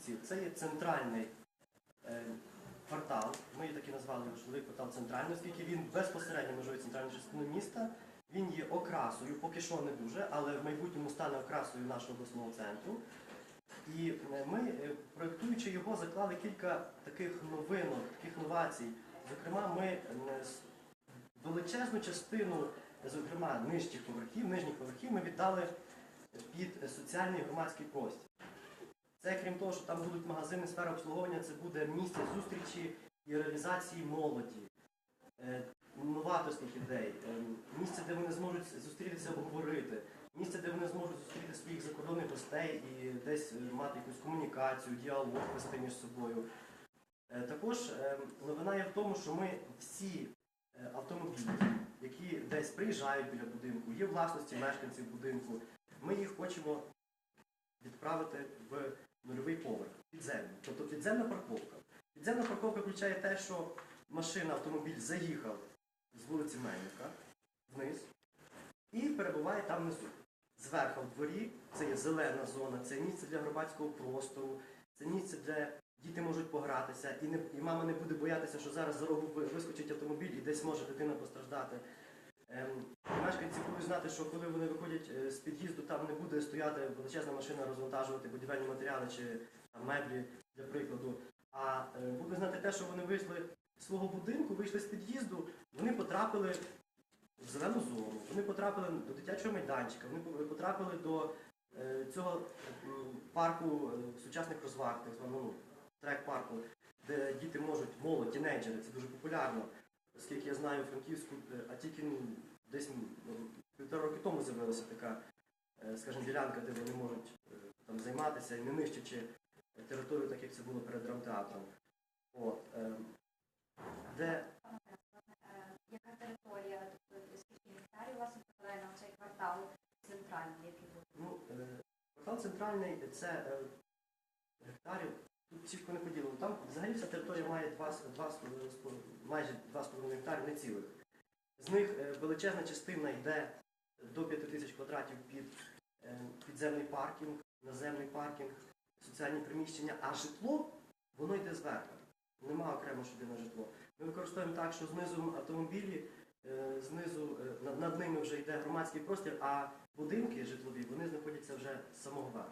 фахівців. Це є центральний е, квартал. Ми її так і назвали житловий квартал центральний, оскільки він безпосередньо межує центральну частину міста. Він є окрасою, поки що не дуже, але в майбутньому стане окрасою нашого обласного центру. І е, ми, е, проєктуючи його, заклали кілька таких новинок, таких новацій. Зокрема, ми величезну частину, зокрема, нижчих поверхів, нижніх поверхів, ми віддали під соціальний громадський простір. Це крім того, що там будуть магазини, сфера обслуговування, це буде місце зустрічі і реалізації молоді, е, новаторських ідей, е, місце, де вони зможуть зустрітися, обговорити, місце, де вони зможуть зустріти своїх закордонних гостей і десь е, мати якусь комунікацію, діалог вести між собою. Також новина є в тому, що ми всі автомобілі, які десь приїжджають біля будинку, є власності мешканців будинку, ми їх хочемо відправити в нульовий поверх, підземний. Тобто підземна парковка. Підземна парковка включає те, що машина, автомобіль заїхав з вулиці Мельника вниз і перебуває там внизу. Зверху в дворі це є зелена зона, це місце для громадського простору, це місце, де діти можуть погратися, і, не, і мама не буде боятися, що зараз за рогу вискочить автомобіль і десь може дитина постраждати. Ем, мешканці будуть знати, що коли вони виходять е, з під'їзду, там не буде стояти величезна машина, розвантажувати будівельні матеріали чи там, меблі, для прикладу. А е, будуть знати те, що вони вийшли з свого будинку, вийшли з під'їзду, вони потрапили в зелену зону, вони потрапили до дитячого майданчика, вони потрапили до е, цього парку сучасних розваг, так званого ну, трек-парку, де діти можуть, молодь, тінейджери, це дуже популярно. Оскільки я знаю Франківську, е, а тільки ну, десь м, півтора роки тому з'явилася така, е, скажімо, ділянка, де вони можуть е, там займатися і не нищачи територію, так як це було перед драмтеатром. От, де Яка територія, тобто скільки гектарів власне припадає на цей квартал центральний, який був? Ну, квартал центральний це гектарів, чітко не поділено. Там взагалі вся територія має два, с- два, с- е, з пол- майже 2,5 гектари не цілих. З них е, величезна частина йде до 5 тисяч квадратів під е, підземний паркінг, наземний паркінг, соціальні приміщення, а житло воно йде зверху. Нема окремо що йде на житло. Ми використовуємо так, що знизу автомобілі, е, знизу над ними вже йде громадський простір, а будинки житлові вони знаходяться вже з самого верху.